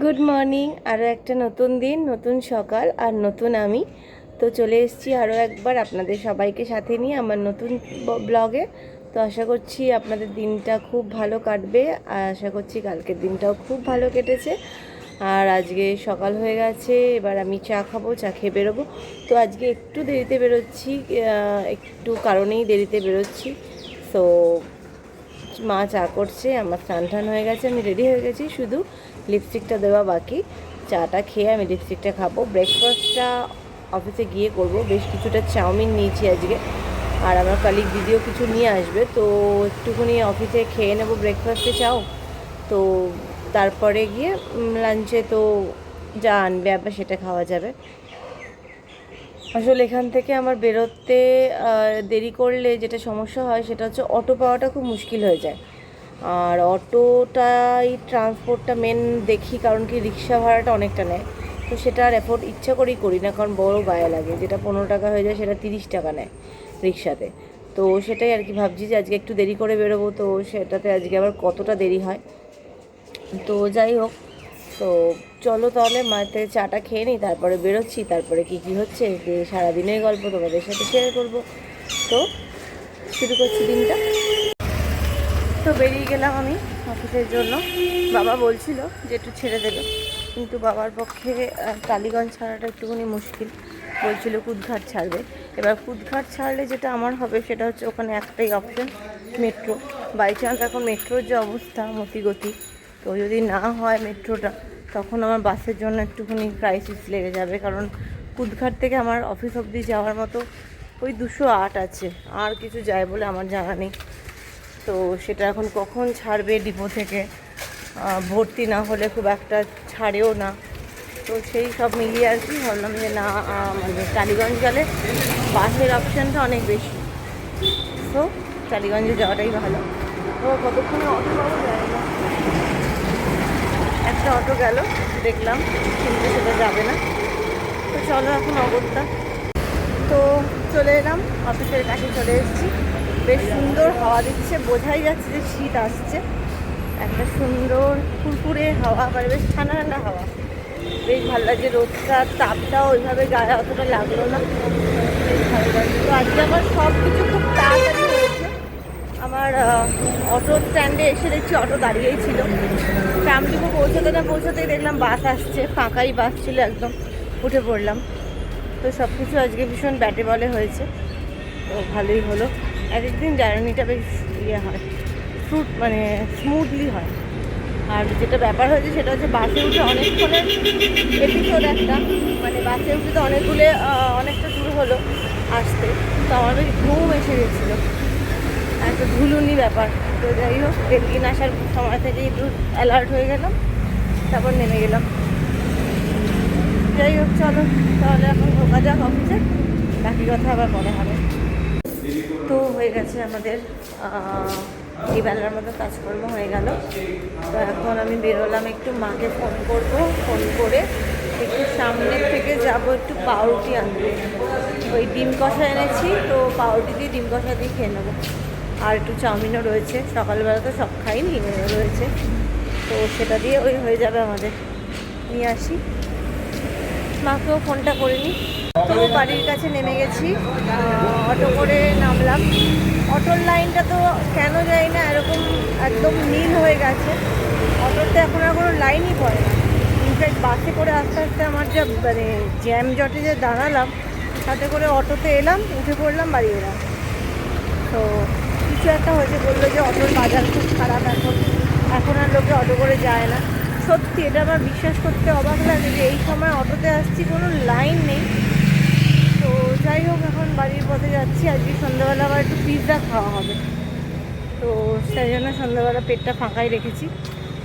Good morning আরও একটা নতুন দিন, নতুন সকাল আর নতুন আমি। তো চলে এসেছি আরও একবার আপনাদের সবাইকে সাথে নিয়ে আমার নতুন ব্লগে তো আশা করছি আপনাদের দিনটা খুব ভালো কাটবে, আর আশা করছি কালকের দিনটাও খুব ভালো কেটেছে। আর আজকে সকাল হয়ে গেছে, এবার আমি চা খাব, চা খেয়ে বেরোবো। তো আজকে একটু দেরিতে বেরোচ্ছি একটু কারণেই দেরিতে বেরোচ্ছি। তো মা চা করছে, আমার স্নান টান হয়ে গেছে, আমি রেডি হয়ে গেছি শুধু। লিপস্টিকটা দেওয়া বাকি। চাটা খেয়ে আমি লিপস্টিকটা খাব। ব্রেকফাস্টটা অফিসে গিয়ে করব। বেশ কিছুটা চাউমিন নিয়েছি আজকে। আর আমার কালিগ দিদিও কিছু নিয়ে আসবে। তো একটুখানি অফিসে খেয়ে নেব ব্রেকফাস্টে চাও? তো তারপরে গিয়ে লাঞ্চে তো যা আনবে আবার সেটা খাওয়া যাবে। আসলে এখান থেকে আমার বেরোতে দেরি করলে যেটা সমস্যা হয় সেটা হচ্ছে, অটো পাওয়াটা খুব মুশকিল হয়ে যায়। আর অটোটাই ট্রান্সপোর্টটা মেন দেখি, কারণ কি রিক্সা ভাড়াটা অনেকটা নেয়। তো সেটা আর এফোর্ট ইচ্ছা করেই করি না, কারণ বড় গায়ে লাগে। যেটা পনেরো টাকা হয়ে যায়, সেটা তিরিশ টাকা নেয় রিক্সাতে। তো সেটাই আর কি ভাবছি যে আজকে একটু দেরি করে বেরোবো, তো সেটাতে আজকে আবার কতটা দেরি হয়। তো যাই হোক, তো চলো তাহলে থেকে চাটা খেয়ে নিই, তারপরে বেরোচ্ছি, তারপরে কি কি হচ্ছে যে সারাদিনের গল্প তোমাদের সাথে শেয়ার করব। তো শুরু করছি দিনটা। তো বেরিয়ে গেলাম আমি অফিসের জন্য। বাবা বলছিল যে একটু ছেড়ে দেবে। কিন্তু বাবার পক্ষে টালিগঞ্জ ছাড়াটা একটুখানি মুশকিল। বলছিল কুদঘাট ছাড়বে। এবার কুদঘাট ছাড়লে যেটা আমার হবে সেটা হচ্ছে ওখানে একটাই অপশন মেট্রো বাই চান্স এখন মেট্রোর যে অবস্থা মতিগতি। তো যদি না হয় মেট্রোটা তখন আমার বাসের জন্য একটুখানি ক্রাইসিস লেগে যাবে। কারণ কুদঘাট থেকে আমার অফিস অবধি যাওয়ার মতো ওই দুশো আট আছে। আর কিছু যায় বলে আমার জানা নেই। তো সেটা এখন কখন ছাড়বে ডিপো থেকে? ভর্তি না হলে খুব একটা ছাড়েও না। তো সেই সব মিলিয়ে আর কি ভাবলাম যে না মানে টালিগঞ্জ গেলে বাসের অপশানটা অনেক বেশি। তো টালিগঞ্জে যাওয়াটাই ভালো। তো কতক্ষণে অটো পাবো জানি না একটা অটো গেল, দেখলাম, কিন্তু সেটা যাবে না। তো চলো এখন অগত্যা। তো চলে এলাম অফিসের কাছে চলে এসেছি। বেশ সুন্দর হাওয়া দিচ্ছে, বোঝাই যাচ্ছে যে শীত আসছে। একটা সুন্দর ফুরফুরে হাওয়া মানে বেশ ঠান্ডা ঠান্ডা হাওয়া। বেশ ভালো লাগছে, রোদটার তাপটাও ওইভাবে গায়ে অতটা লাগল না। বেশ ভালো লাগছে। তো আজকে আমার সব কিছু খুব তাড়াতাড়ি হয়েছে। আমার অটো স্ট্যান্ডে এসে দেখছি অটো দাঁড়িয়েই ছিল। ট্রামটুকু পৌঁছাতে না পৌঁছাতেই দেখলাম বাস আসছে, ফাঁকাই বাস ছিল একদম। উঠে পড়লাম। তো সব কিছু আজকে ভীষণ ব্যাটে বলে হয়েছে। তো ভালোই হলো। এক একদিন জার্নিটা বেশ ইয়ে হয় ফ্রুট মানে স্মুথলি হয়। আর যেটা ব্যাপার হয়েছে সেটা হচ্ছে বাসে উঠে অনেকক্ষণের এপিসোড একটা মানে বাসে উঠে তো অনেকগুলো অনেকটা দূর হলো আসতে, তো আমার বেশ ঘুম এসে গেছিল। একটা ধুলুনি ব্যাপার। তো যাই হোক, দিন আসার সময় থেকেই একটু অ্যালার্ট হয়ে গেলাম, তারপর নেমে গেলাম। যাই হোক, চলো, তাহলে এখন ঢোকা যাক অফিসে বাকি কথা আবার মনে হবে। তো হয়ে গেছে আমাদের বেলার মতো কাজকর্ম হয়ে গেল। তো এখন আমি বেরোলাম, একটু মাকে ফোন করব ফোন করে একটু সামনের থেকে যাব একটু পাউরুটি আনতে। ওই ডিম কষা এনেছি, তো পাউরুটি দিয়ে ডিম কষা দিয়ে খেয়ে নেব। আর একটু চাউমিনও রয়েছে, সকালবেলা তো সব খাইনি রয়েছে। তো সেটা দিয়ে ওই হয়ে যাবে আমাদের। নিয়ে আসি। মাকেও ফোনটা করে নিই। তো বাড়ির কাছে নেমে গেছি অটো করে নামলাম। অটোর লাইনটা তো কেন যাই না, এরকম একদম নীল হয়ে গেছে। অটোতে এখন আর কোনো লাইনই পড়ে ইনফ্যাক্ট বাসে করে আস্তে আস্তে আমার যা মানে জ্যাম জটে যে দাঁড়ালাম, তাতে করে অটোতে এলাম, উঠে পড়লাম, বাড়ি এলাম। তো কিছু একটা হয়েছে, বলল যে অটোর বাজার খুব খারাপ এখন। এখন আর লোকে অটো করে যায় না। সত্যি, এটা আমার বিশ্বাস করতে অবাক লাগে যে এই সময় অটোতে আসছি, কোনো লাইন নেই। যাই হোক, এখন বাড়ির পথে যাচ্ছি। আজকে সন্ধ্যাবেলা আবার একটু পিৎজা খাওয়া হবে। তো সেই জন্য সন্ধ্যাবেলা পেটটা ফাঁকাই রেখেছি।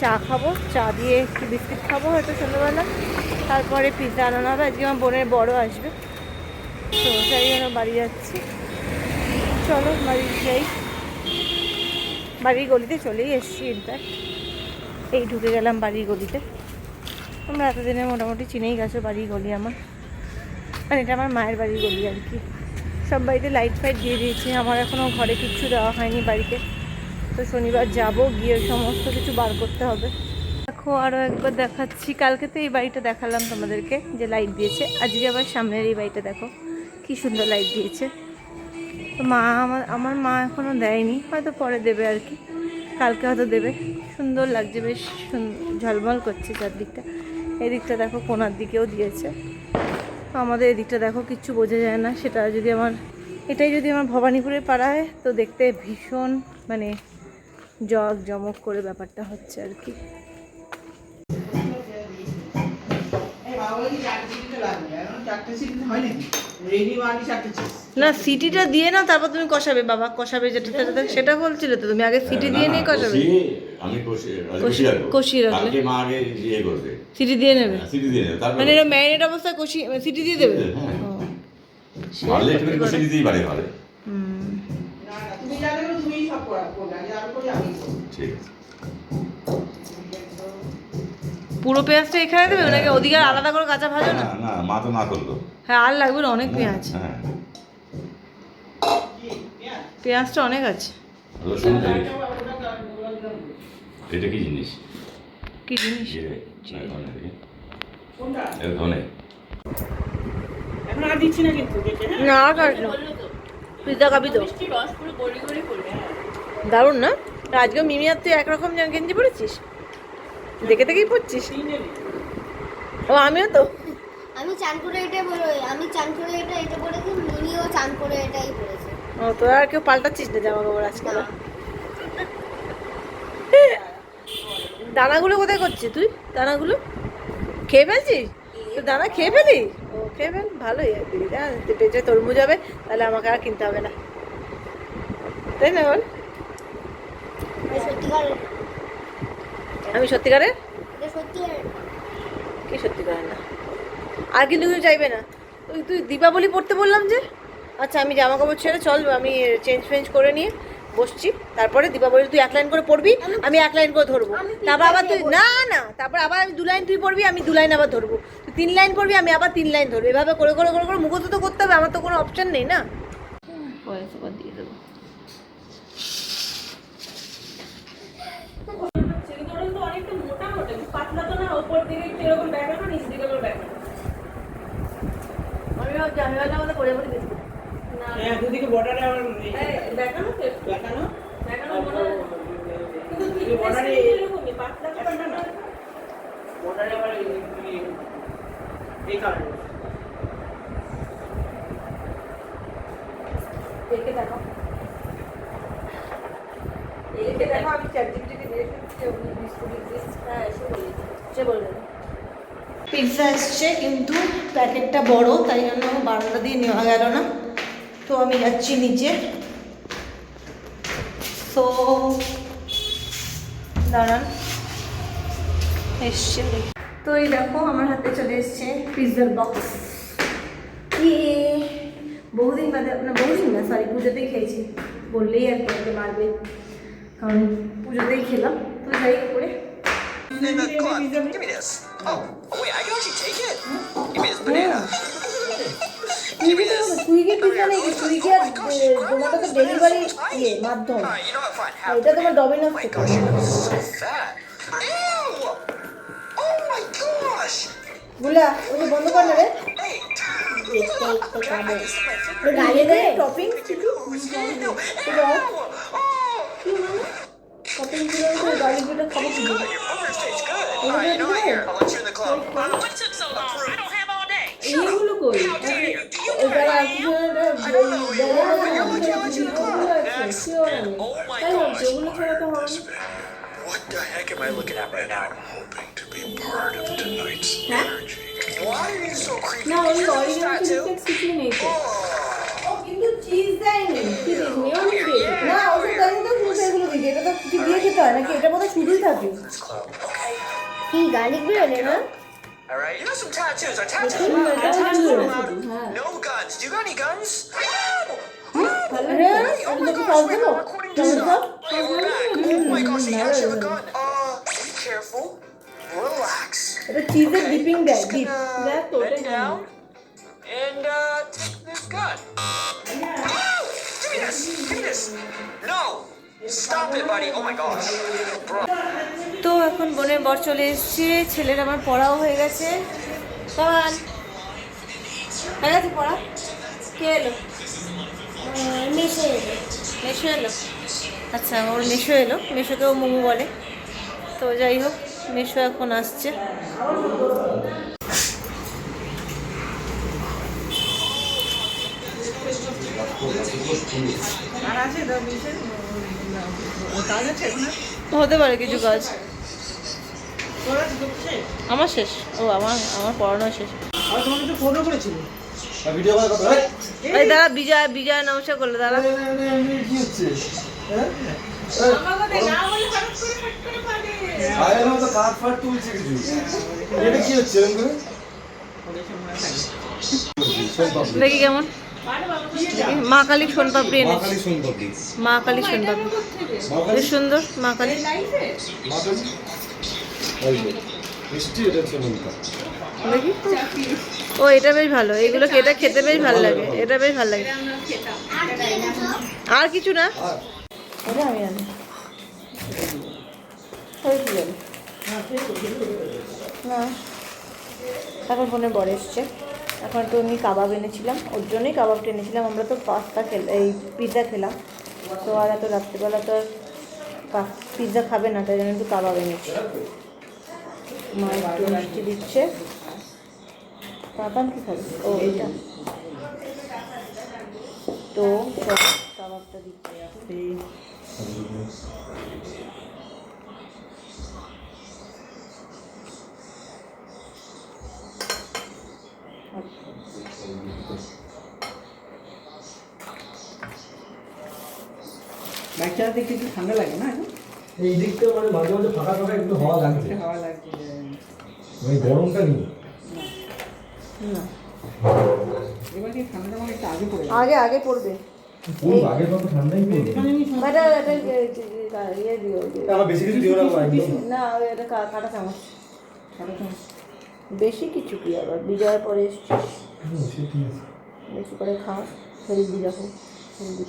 চা খাব, চা দিয়ে একটু বিস্কিট খাব হয়তো সন্ধ্যাবেলা। তারপরে পিৎজা আনানো হবে। আজকে আমার বোনের বড় আসবে। তো সেই জন্য বাড়ি যাচ্ছি। চলো, বাড়ি যাই। বাড়ির গলিতে চলেই এসেছি ইনফ্যাক্ট এই ঢুকে গেলাম বাড়ির গলিতে। তোমরা এতদিনে মোটামুটি চিনেই গেছো বাড়ির গলি আমার। মানে এটা আমার মায়ের বাড়ির গলি আর কি। সব বাড়িতে লাইট ফাইট দিয়ে দিয়েছি, আমার এখনও ঘরে কিচ্ছু দেওয়া হয়নি বাড়িতে। তো শনিবার যাব, গিয়ে সমস্ত কিছু বার করতে হবে। দেখো আরও একবার দেখাচ্ছি। কালকে তো এই বাড়িটা দেখালাম তোমাদেরকে, যে লাইট দিয়েছে। আজকে আবার সামনের এই বাড়িটা দেখো, কি সুন্দর লাইট দিয়েছে। তো মা আমার আমার মা এখনও দেয়নি, হয়তো পরে দেবে আর কি। কালকে হয়তো দেবে। সুন্দর লাগছে, বেশ ঝলমল করছে চারদিকটা। এদিকটা দেখো, কোনার দিকেও দিয়েছে। আমাদের এদিকটা দেখো, কিচ্ছু বোঝা যায় না। সেটা যদি আমার, এটাই যদি আমার ভবানীপুরে পাড়ায়, তো দেখতে ভীষণ মানে জগ জমক করে ব্যাপারটা হচ্ছে আর কি। না সিটিটা দিয়ে না তারপর তুমি কষাবে বাবা। কষাবে যেটা সেটা- সেটা বলছিলে তো তুমি আগে সিটি দিয়ে নিয়ে কষাবে। আমি কষিয়ে রাখলে? মা আগে ইয়ে করবে। সিটি দিয়ে নেবে। সিটি দিয়ে নেবে। তারপর মানে এটা ম্যারিনেট অবস্থায় কষি সিটি দিয়ে দেবে। হ্যাঁ। ও। সে পারলে। করতে পুরো পেঁয়াজটা এখানে দেবে? নাকি ওদিকে আর আলাদা করে কাঁচা ভাজো না? না না মা তো না করল। হ্যাঁ আর লাগবে না অনেক পেঁয়াজ। হ্যাঁ। পেঁয়াজটা অনেক আছে। রসুন। এটা কি জিনিস? কি জিনিস? না, ধনে কোনটা? এটা ধনে। এখন আর দিচ্ছি না কিন্তু দেখে হ্যাঁ না আর কাট না। পিৎজা খাবি তো। দারুণ না? তা আজকেও মিমি আর তুই একরকম গেঞ্জি পরেছিস দেখে দেখেই পড়ছিস? ও আমিও তো। আমি চান করে এটা বলে আমি চান করে এটা এটা পরেছি মিনিও চান করে এটাই পরেছে ও তোরা আর কেউ পাল্টাচ্ছিস না জামা কাপড় আজকাল দানাগুলো কোথায় করছিস তুই? দানাগুলো? খেয়ে ফেলছিস? তো দানা খেয়ে ফেলি? ও খেয়ে ফেল ভালোই। হ্যাঁ পেটে তরমুজ হবে তাহলে আমাকে আর কিনতে হবে না। তাই না বল? সত্যিকার আমি সত্যিকারের কি সত্যিকারের না? আর কিন্তু কিছু চাইবে না। তুই তুই দীপাবলি পড়তে বললাম যে? আচ্ছা আমি জামা কাপড় ছেড়ে চল আমি চেঞ্জ ফেঞ্জ করে নিয়ে বসছি। তারপরে দীপাবলি তুই এক লাইন করে পড়বি আমি এক লাইন করে ধরবো। তারপর আবার তুই না না তারপর আবার আমি দু লাইন তুই পড়বি আমি দু লাইন আবার ধরবো। তুই তিন লাইন পড়বি আমি আবার তিন লাইন ধরবো। এভাবে করে করে করে করে মুখস্থ তো করতে হবে আমার তো কোনো অপশন নেই না। পয়সা দিয়ে আমি ভাবলাম আমাদের করে পড়ে দিচ্ছি হ্যাঁ দুদিকে বর্ডারে এই- দেখানো দেখানো? দেখানো কিন্তু বর্ডারে এরকমই, পাতলা করে না। বর্ডারে আবার এই- কারণে। দেখে দেখো দেখে দেখো আমি চ্যাট জিপিটিকে দেখে বিস্কুট এক্সিস্ট হ্যাঁ এসে বলেছি। সে বলবে পিৎজা এসছে, কিন্তু প্যাকেটটা বড়, তাই জন্য বারান্দা দিয়ে নেওয়া গেল না। তো আমি যাচ্ছি নিচে। তো দাঁড়ান, এসছে তো এই দেখো, আমার হাতে চলে এসছে পিৎজার বক্স ইয়ে বহুদিন বাদে, না, বহুদিন না সরি পুজোতেই খেয়েছি। বললেই আর কি মারবে। কারণ পুজোতেই খেলাম। তো যাই করে। Man, come on, give me this. Oh, oh, wait, I can actually take it? Give me this banana. Give me this. Swiggy pizza নেই কি সুইগি জোম্যাটো তো ডেলিভারি ইয়ে মাধ্যম এটা তোমার ডমিনোস Oh my থেকে! Oh! বুলা ওই বন্ধ কর না রে গালিয়ে দে টপিং! Oh! টপিং গালি গুলো খাব Good. All right, you know what? Here, I'll let you in the club. Oh, what took so long? I don't have all day. Shut up. Coisa. How dare you? Do you know who I am? I don't know who you are, but you're lucky I you in the club. That's And oh my gosh. What the heck am I looking at right now? I'm hoping to be part of tonight's energy. Why are you so creepy? No, You're this tattoo? ও কিন্তু cheese দেয়নি কি this mayonnaise দিয়েছে না ওটা দেয়নি তো শুধু এগুলো দিয়েছে এটা তো কিছু দিয়ে খেতে হয় নাকি এটা বোধহয় শুধুই থাকে This club. Okay. কি গার্লিক বেরোলে না All right. You know some tattoos. Are tattoos Hmm, allowed? Are tattoos tattoos are allowed? allowed. No guns. Do you got any guns? আরে Oh আমি my তোকে gosh, সস wait, দেবো we're recording sauce this দাও stuff. Okay, we're back. Oh my gosh, he actually have a gun. Uh, be careful. Relax. এটা চিজের Okay, dipping I'm দেয় just deep gonna দেখ তো bend ওটাই down and uh, gun. Give me this. Give me this. No. Stop it, buddy. Oh my gosh. Bro. তো এখন বোনের বর চলে এসছে ছেলের আমার পড়াও হয়ে গেছে কামান হয়ে গেছে পড়া কে এলো মিশে মেশো এলো আচ্ছা ওর মেশো এলো মেশোকেও মোমো বলে তো যাই হোক মেশো এখন আসছে আর আছে তো বিশেষ কাজ আছে না হতে পারে কিছু কাজ। আমার শেষ। ও আমার আমার পড়ানো শেষ। এই দাদা বিজয় বিজয় নমস্কার করল দাদা সোনপাপড়ি দেখি কেমন। মা কালী সোনপাপড়ি মা কালী সোনপাপড়ি। মা কালী সোনপাপড়ি। সুন্দর মা কালী। দেখি। ও এটা বেশ ভালো। এগুলো এটা খেতে বেশ ভালো লাগে। এটা বেশ ভালো লাগে। আর কিছু না? আমি জানি না এখন ফোনে বড় এসছে। এখন তো আমি কাবাব এনেছিলাম, ওর জন্যই কাবাবটা এনেছিলাম। আমরা তো পাস্তা খেলাম এই পিৎজা খেলাম। তো আর এত রাত্রিবেলা তো আর পিৎজা খাবে না, তাই জন্য একটু কাবাব এনেছি। মা একটু মিষ্টি দিচ্ছে। পাতাম কি খাবে? ও, এটা। তো কাবাবটা দিচ্ছে। বাচ্চারা দেখতে একটু ঠান্ডা লাগে না এই দিকটা মানে মাঝে মাঝে ফাঁকা ফাঁকা একটু হাওয়া লাগছে হাওয়া লাগছে ওই গরমটা নেই না এবার ঠান্ডাটা একটু আগে আগে আগে পড়বে আগে কত ঠান্ডাই পড়বে এটা এটা ইয়ে দিও। আমার বেশি কিছু দিও না কাটা চামচ বেশি কিছু কি আবার বিজয়ের পরে এসছিস বেশি করে খাও রাখো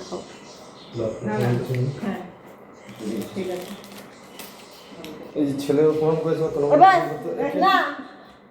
খাও হ্যাঁ এই যে ছেলে ফোন করেছে না।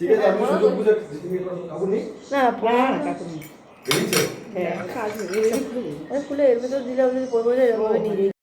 ঠিক আছে আমি সুযোগ বুঝে করব কাকু নেই না? না না কাকু। নেই। হ্যাঁ খুলে এর ভিতর দিলে আমি যদি পড়ব নিজেই